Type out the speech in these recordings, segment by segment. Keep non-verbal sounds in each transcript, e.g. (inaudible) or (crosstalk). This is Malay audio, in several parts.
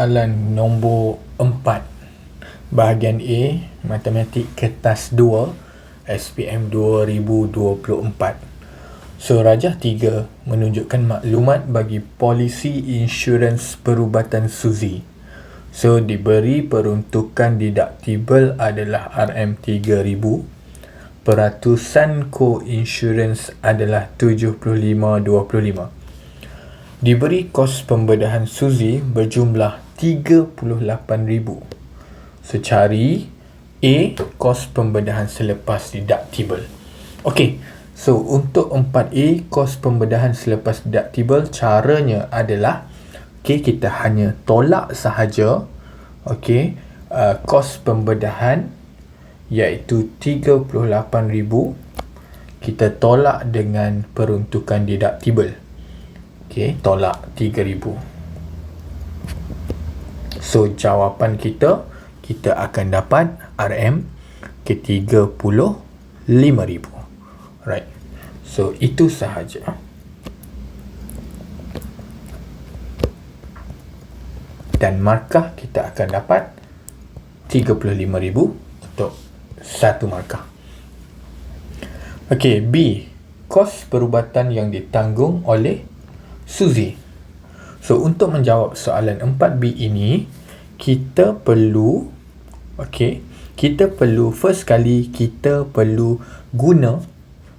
soalan nombor 4 bahagian A matematik kertas 2 SPM 2024 so rajah 3 menunjukkan maklumat bagi polisi insurans perubatan Suzy. So diberi peruntukan deductible adalah RM3000 peratusan co-insurance adalah 7525 Diberi kos pembedahan Suzy berjumlah 38,000. Secari A kos pembedahan selepas deductible. Okey. So untuk 4A kos pembedahan selepas deductible caranya adalah okey kita hanya tolak sahaja okey uh, kos pembedahan iaitu 38,000 kita tolak dengan peruntukan deductible. Okey, tolak 3000. So jawapan kita kita akan dapat RM ke 35000. Right. So itu sahaja. Dan markah kita akan dapat 35000 untuk satu markah. Okey, B. Kos perubatan yang ditanggung oleh Suzy. So untuk menjawab soalan 4B ini kita perlu okey, kita perlu first kali kita perlu guna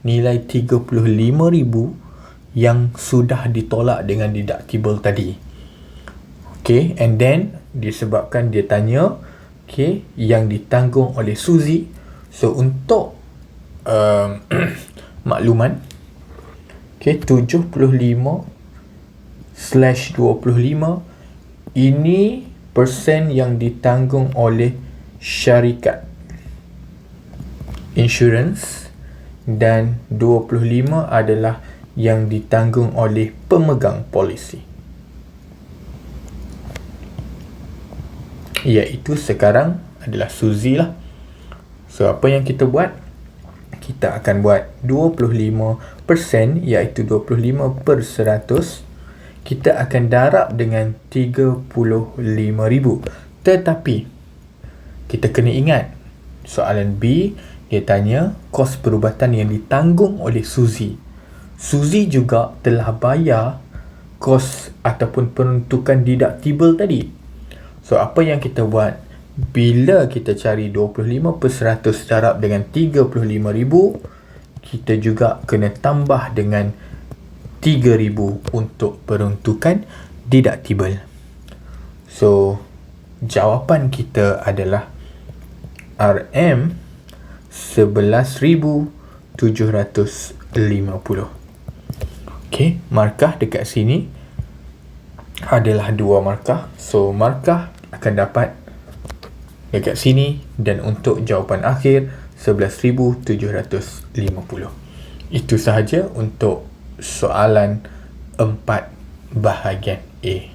nilai 35000 yang sudah ditolak dengan deductible tadi. Okey, and then disebabkan dia tanya okey yang ditanggung oleh Suzy. So untuk um, (clears throat) makluman okey 75 slash 25 ini persen yang ditanggung oleh syarikat insurance dan 25 adalah yang ditanggung oleh pemegang polisi. Iaitu sekarang adalah Suzy lah. So apa yang kita buat? Kita akan buat 25% iaitu 25 per 100 kita akan darab dengan 35,000 tetapi kita kena ingat soalan B dia tanya kos perubatan yang ditanggung oleh Suzy. Suzy juga telah bayar kos ataupun peruntukan deductible tadi. So apa yang kita buat? Bila kita cari 25 per 100 darab dengan 35,000 kita juga kena tambah dengan 3000 untuk peruntukan deductible. So jawapan kita adalah RM 11750. Okey, markah dekat sini adalah dua markah. So markah akan dapat dekat sini dan untuk jawapan akhir 11750. Itu sahaja untuk soalan 4 bahagian A.